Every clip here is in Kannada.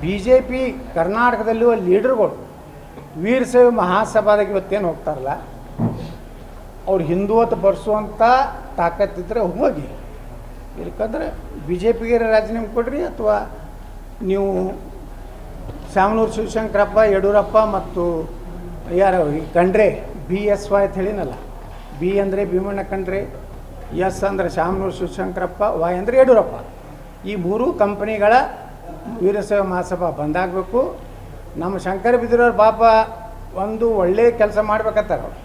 ಬಿ ಜೆ ಪಿ ಕರ್ನಾಟಕದಲ್ಲಿರುವ ಲೀಡರ್ಗಳು ವೀರಶೈವ ಮಹಾಸಭಾದಾಗ ಇವತ್ತೇನು ಹೋಗ್ತಾರಲ್ಲ, ಅವ್ರು ಹಿಂದುವತ್ತು ಬರ್ಸುವಂಥ ತಾಕತ್ತಿದ್ರೆ ಹೋಗಿ. ಇಲ್ಕಂದ್ರೆ ಬಿ ಜೆ ಪಿಗೆ ರಾಜೀನಾಮೆ ಕೊಡ್ರಿ ಅಥವಾ ನೀವು ಶಾಮನೂರು ಶಿವಶಂಕರಪ್ಪ, ಯಡಿಯೂರಪ್ಪ ಮತ್ತು ಯಾರು ಈ ಖಂಡ್ರೆ ಬಿ ಎಸ್ ವೈ ಅಂತ ಹೇಳಿನಲ್ಲ ಬಿ ಅಂದರೆ ಭೀಮಣ್ಣ ಕಂಡ್ರೆ, ಎಸ್ ಅಂದರೆ ಶಾಮನೂರು ಶಿವಶಂಕರಪ್ಪ, ವೈ ಅಂದರೆ ಯಡಿಯೂರಪ್ಪ. ಈ ಮೂರು ಕಂಪನಿಗಳ ವೀರಶೈವ ಮಹಾಸಭಾ ಬಂದಾಗಬೇಕು ನಮ್ಮ ಶಂಕರ ಬಿದ್ದಿರೋರು ಪಾಪ ಒಂದು ಒಳ್ಳೆಯ ಕೆಲಸ ಮಾಡ್ಬೇಕಂತಾರೆ ಅವರು.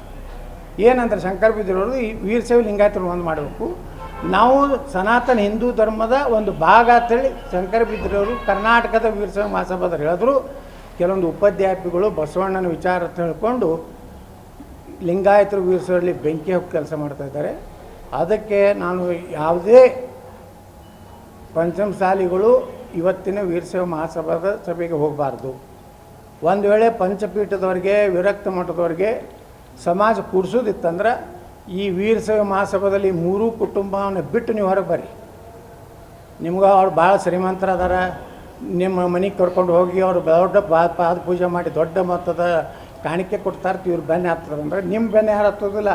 ಏನಂದ್ರೆ ಶಂಕರ ಬಿದ್ದಿರೋರು ಈ ವೀರಶೈವ ಲಿಂಗಾಯತರು ಒಂದು ಮಾಡಬೇಕು. ನಾವು ಸನಾತನ ಹಿಂದೂ ಧರ್ಮದ ಒಂದು ಭಾಗ ಅಂತೇಳಿ ಶಂಕರ ಬಿದ್ದಿರೋರು ಕರ್ನಾಟಕದ ವೀರಶೈವ ಮಹಾಸಭಾದವ್ರು ಹೇಳಿದ್ರು. ಕೆಲವೊಂದು ಉಪಾಧ್ಯಾಪಿಗಳು ಬಸವಣ್ಣನ ವಿಚಾರ ತಿಳ್ಕೊಂಡು ಲಿಂಗಾಯತರು ವೀರಶೈವರಲ್ಲಿ ಬೆಂಕಿ ಹೋಗಿ ಕೆಲಸ ಮಾಡ್ತಾ ಇದ್ದಾರೆ. ಅದಕ್ಕೆ ನಾನು ಯಾವುದೇ ಪಂಚಮಸಾಲಿಗಳು ಇವತ್ತಿನ ವೀರಶೈವ ಮಹಾಸಭಾದ ಸಭೆಗೆ ಹೋಗಬಾರ್ದು. ಒಂದು ವೇಳೆ ಪಂಚಪೀಠದವ್ರಿಗೆ, ವಿರಕ್ತ ಮಠದವ್ರಿಗೆ ಸಮಾಜ ಕೂಡಿಸೋದಿತ್ತಂದ್ರೆ ಈ ವೀರಶೈವ ಮಹಾಸಭಾದಲ್ಲಿ ಮೂರೂ ಕುಟುಂಬವನ್ನು ಬಿಟ್ಟು ನೀವು ಹೊರಗೆ ಬರ್ರಿ. ನಿಮ್ಗೆ ಅವ್ರು ಭಾಳ ಶ್ರೀಮಂತರ ಅದಾರ ನಿಮ್ಮ ಮನೆಗೆ ಕರ್ಕೊಂಡು ಹೋಗಿ ಅವರು ದೊಡ್ಡ ಪಾದ ಪೂಜೆ ಮಾಡಿ ದೊಡ್ಡ ಮೊತ್ತದ ಕಾಣಿಕೆ ಕೊಡ್ತಾರೆ ಇವ್ರು ಬೆನ್ನೆ ಹತ್ತದಂದ್ರೆ ನಿಮ್ಮ ಬೆನ್ನೆ ಯಾರು ಹತ್ತೋದಿಲ್ಲ.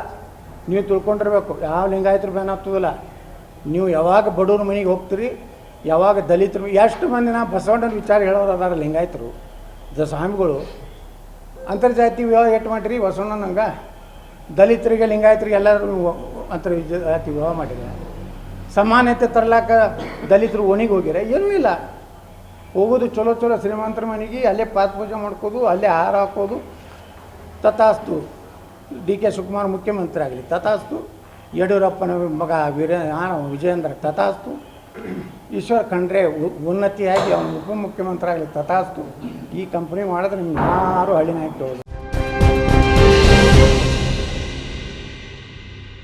ನೀವು ತಿಳ್ಕೊಂಡಿರ್ಬೇಕು, ಯಾವ ಲಿಂಗಾಯಿತರು ಬೆನ್ನ ಹತ್ತೋದಿಲ್ಲ. ನೀವು ಯಾವಾಗ ಬಡವ್ರ ಮನೆಗೆ ಹೋಗ್ತೀರಿ ಯಾವಾಗ ದಲಿತರು, ಎಷ್ಟು ಮಂದಿ ನಾ ಬಸವಣ್ಣನ ವಿಚಾರ ಹೇಳೋರು ಅದಾರ ಲಿಂಗಾಯತರು ದ ಸ್ವಾಮಿಗಳು ಅಂತರ್ಜಾತಿ ವಿವಾಹ ಎಟ್ಟು ಮಾಡಿರಿ ಬಸವಣ್ಣನಂಗೆ ದಲಿತರಿಗೆ, ಲಿಂಗಾಯತರಿಗೆ ಎಲ್ಲರೂ ಅಂತರ್ ಜಾತಿ ವಿವಾಹ ಮಾಡಿರಿ ಸಮಾನತೆ ತರ್ಲಾಕ ದಲಿತರು ಓಣಿಗೆ ಹೋಗಿರ? ಏನೂ ಇಲ್ಲ. ಹೋಗೋದು ಚಲೋ ಚಲೋ ಶ್ರೀಮಂತರ ಮನೆಗೆ, ಅಲ್ಲೇ ಪಾತ್ ಪೂಜೆ ಮಾಡ್ಕೋದು, ಅಲ್ಲೇ ಹಾರ ಹಾಕೋದು, ತಥಾಸ್ತು. ಡಿ ಕೆ ಶಿವಕುಮಾರ್ ಮುಖ್ಯಮಂತ್ರಿ ಆಗಲಿ, ತಥಾಸ್ತು. ಯಡಿಯೂರಪ್ಪನ ಮಗ ವೀರ ವಿಜಯೇಂದ್ರ ತಥಾಸ್ತು. ಈಶ್ವರ್ ಖಂಡ್ರೆ ಉನ್ನತಿಯಾಗಿ ಅವನು ಉಪಮುಖ್ಯಮಂತ್ರಿ ಆಗಲಿ ತಥಾಸ್ತು. ಈ ಕಂಪ್ನಿ ಮಾಡಿದ್ರೆ ನಿಮ್ಗೆ ಯಾರು ಹಳ್ಳಿನ ಹಾಕಿ